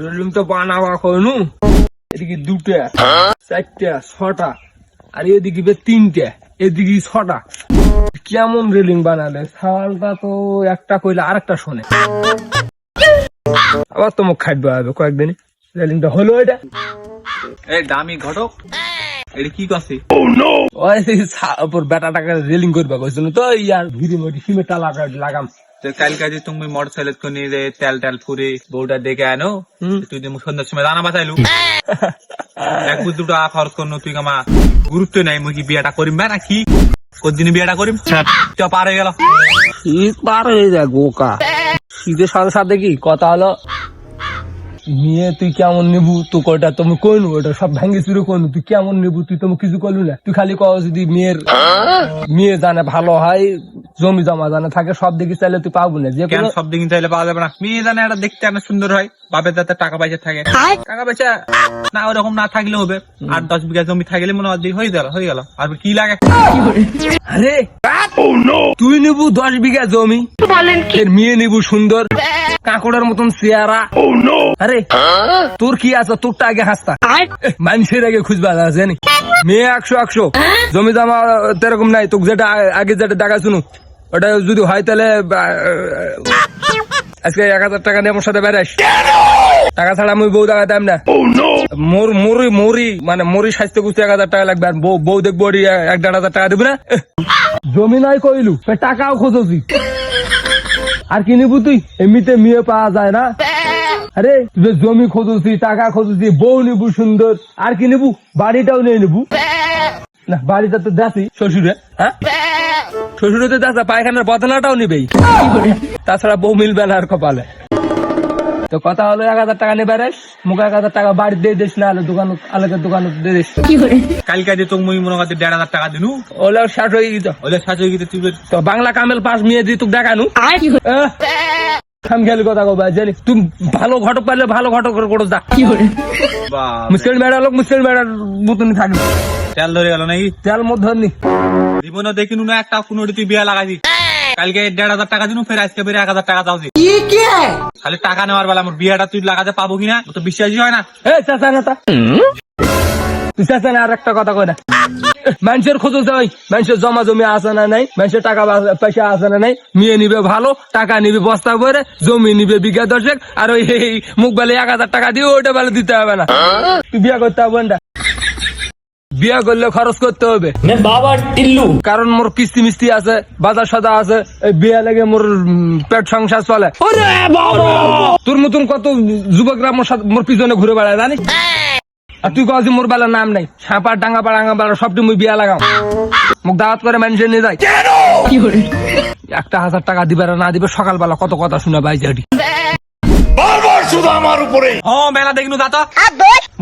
Railing তো বানাবা কনু এদিকে দুটা চারটা ছটা আর এদিকে তিনটা এদিকে ছটা। কেমন রেলিং বানালে? সালটা তো একটা কইলে আরেকটা শোনে। আবার তো মুখ খাটবে হবে কয়েকদিন। রেলিংটা হলো এটা। এই দামি ঘটক। এটা কি করছে ওই বেটাটাকে রেলিং করবে কইছিল তো ইয়ার ভিড়ি মরি সিমেন্টটা লাগা লাগাম। তো কালকে যে তুমি মোটর সাইকেল করে নিয়ে যে তেল তেল ফুরে বউটা দেখে আনো তুই যে সন্ধ্যার সময় দানা বাঁচাইলু এক বুঝ দুটো টাকা খরচ করনো তুই কামা গুরুত্ব নাই মুই কি বিয়েটা করিম বা নাকি? কোনদিন বিয়েটা করিম? তো পার হয়ে গেল। শীত পার হয়ে যায় গোকা শীতের সাথে সাথে কি কথা হলো? নিয়ে তুই কেমন নেবু? তো কয়টা তুমি কইনু? ওটা সব ভেঙে চুরে কইনু। তুই কেমন নেবু? তুই তুমি কিছু করলু না। তুই খালি কও যদি মেয়ের মেয়ে জানে ভালো হয় জমি জমা জানা থাকে সব দিকে চাইলে তুই পাবো না। যে কেন সব দিকে চাইলে পাওয়া যাবে না। মেয়ে জানে এটা দেখতে অনেক সুন্দর হয় বাপের যাতে টাকা পয়সা থাকে। টাকা পয়সা না ওরকম না থাকলে হবে। আর দশ বিঘা জমি থাকলে মনে হয় হয়ে গেল হয়ে গেল। আর কি লাগে? আরে তুই নিবু দশ বিঘা জমি। এর মেয়ে নিবু সুন্দর। কাঁকড়ের মতন চেয়ারা আরে তোর কি আছে? তোরটা আগে হাসতা। মানুষের আগে খুঁজবা জানি। মেয়ে একশো একশো। জমি জমা তেরকম নাই তোকে যেটা আগে যেটা দেখা শুনু ওটা যদি হয় তাহলে আজকে এক হাজার টাকা নিয়ে আমার সাথে বেড়াস। টাকা ছাড়া আমি বউ দেখাতাম না। মোর মরি মরি মানে মরি স্বাস্থ্য কুস্তি এক হাজার টাকা লাগবে আর বউ বউ দেখব এক দেড় হাজার টাকা দিবি না। জমি নাই কইলু সে টাকাও খোঁজছি। আর কি নিবু তুই? এমনিতে মেয়ে পাওয়া যায় না। আরে তুই জমি খোঁজছি টাকা খোঁজছি বউ নিবু সুন্দর। আর কি নিবু? বাড়িটাও নিয়ে নিবু। না বাড়িটা তো দেখি শ্বশুরে হ্যাঁ? শ্বশুরে তো দেখা পায়খানার বদলাটাও নিবে তাছাড়া বউ মিলবে না আর কপালে। তো কথা হলো এক হাজার টাকা নেবে রেস মুখে এক হাজার টাকা বাড়ি দিয়ে দিস না আলো দোকান আলোকের দোকান দিয়ে দিস। কালকে যে তুমি মনে করতে দেড় হাজার টাকা দিনু। ওলে ষাট হয়ে গেছে। ওদের সাথে হয়ে গেছে তুই তো বাংলা কামেল পাস নিয়ে দিয়ে তোকে দেখানু। খাম খেয়ালি কথা কবা জানি। তুমি ভালো ঘটক পারলে ভালো ঘটক করে যা বাপ মুসলিম মেয়েরা লোক মুসলিম মেয়েরার মতন থাকবে। তেল ধরে গেল নাকি? তেল মধ্যে জীবনে দেখিনু না একটা কোনো তুই বিয়া লাগাইছি কালকে দেড় হাজার টাকা দিনু ফের আজকে ফের এক হাজার টাকা দাও খালি টাকা নেওয়ার বেলা আমার বিয়াটা তুই লাগাতে পাবো কিনা? তো বিশ্বাসই হয় না। এ চাচা নেতা। তুই চাচা না আর একটা কথা কয় না। মানুষের খোঁজ মানুষের জমা জমি আছে না নাই মানুষের টাকা পয়সা আছে না নাই মেয়ে নিবে ভালো টাকা নিবে বস্তা করে জমি নিবে বিঘা দশেক আর ওই মুখ বেলে এক হাজার টাকা দিয়ে ওইটা বেলে দিতে হবে না। তুই বিয়ে করতে হবে না। বিয়ে করলে খরচ করতে হবে। বাবা টিল্লু। কারণ মোর কিস্তি মিস্তি আছে বাজার সাদা আছে এই বিয়ে লেগে মোর পেট সংসার চলে। তোর মতন কত যুবকরা মোর সাথে মোর পিছনে ঘুরে বেড়ায় জানিস? আর তুই কবি মোর বেলা নাম নাই। সাপা ডাঙ্গা পাড়াঙ্গা পাড়া সবটি মুই বিয়া লাগাও। মুখ দাওয়াত করে মানুষের নিয়ে যায়। একটা হাজার টাকা দিবে না দিবে সকালবেলা কত কথা শুনে ভাই জাডি হ মেলা দেখিনু দাতা।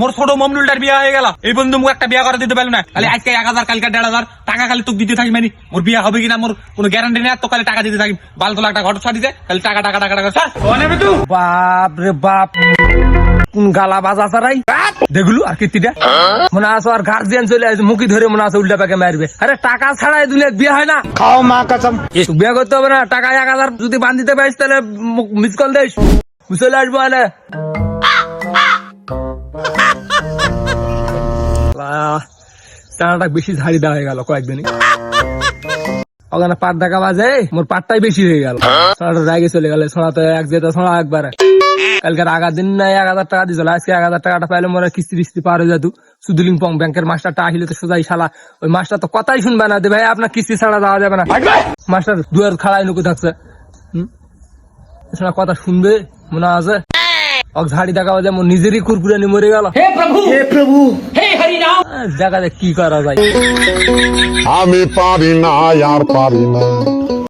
মোর ছোট মমনুলটার বিয়া হয়ে গেল। এই বন্ধু মুখ একটা বিয়া করে দিতে পারল না। খালি আজকে এক হাজার কালকে দেড় হাজার। টাকা খালি তোকে দিতে থাকি মানে মোর বিয়া হবে কিনা মোর কোনো গ্যারান্টি নেই। আর তো খালি টাকা দিতে থাকি বাল তোলা একটা ঘর ছাড়িতে খালি টাকা টাকা টাকা টাকা। স্যার বাপ রে বাপ। কোন গালা বাজা চারাই দেখলু? আর কীর্তিটা? মনে আর গার্জিয়ান চলে আসে মুখি ধরে মনে আছে উল্টা পাকে মারবে। আরে টাকা ছাড়া এই দুনিয়া বিয়ে হয় না। খাও মা কসম। বিয়ে করতে হবে না। টাকা এক হাজার যদি বান্ধিতে পারিস তাহলে মিস কল দিস। চলে আসব আলে চানাটা বেশি ঝাড়ি দেওয়া হয়ে গেল কয়েকদিনই ওখানে পাট দেখা বাজে মোর পাটটাই বেশি হয়ে গেল সোনাটা রাগে চলে গেল তো এক যেতে সোনা একবারে কালকে আগার দিন না এক হাজার টাকা দিয়েছিল আজকে এক হাজার টাকাটা পাইলে মোরা কিস্তি কিস্তি পার হয়ে যেত সুদুলিং পং ব্যাংকের মাস্টারটা আহিলে তো সোজাই শালা ওই মাস্টার তো কথাই শুনবে না ভাই আপনার কিস্তি ছাড়া যাওয়া যাবে না মাস্টার দুয়ার খাড়াই নুকু থাকছে হুম? শোনা কথা শুনবে মনে আছে? ওক ঝাড়ি দেখা যায় মোর নিজেরই কুরকুরানি মরে গেল। হে প্রভু! হে প্রভু! হে হরি নাম! দেখা যায় কি করা যায়? আমি পারি না আর পারি না।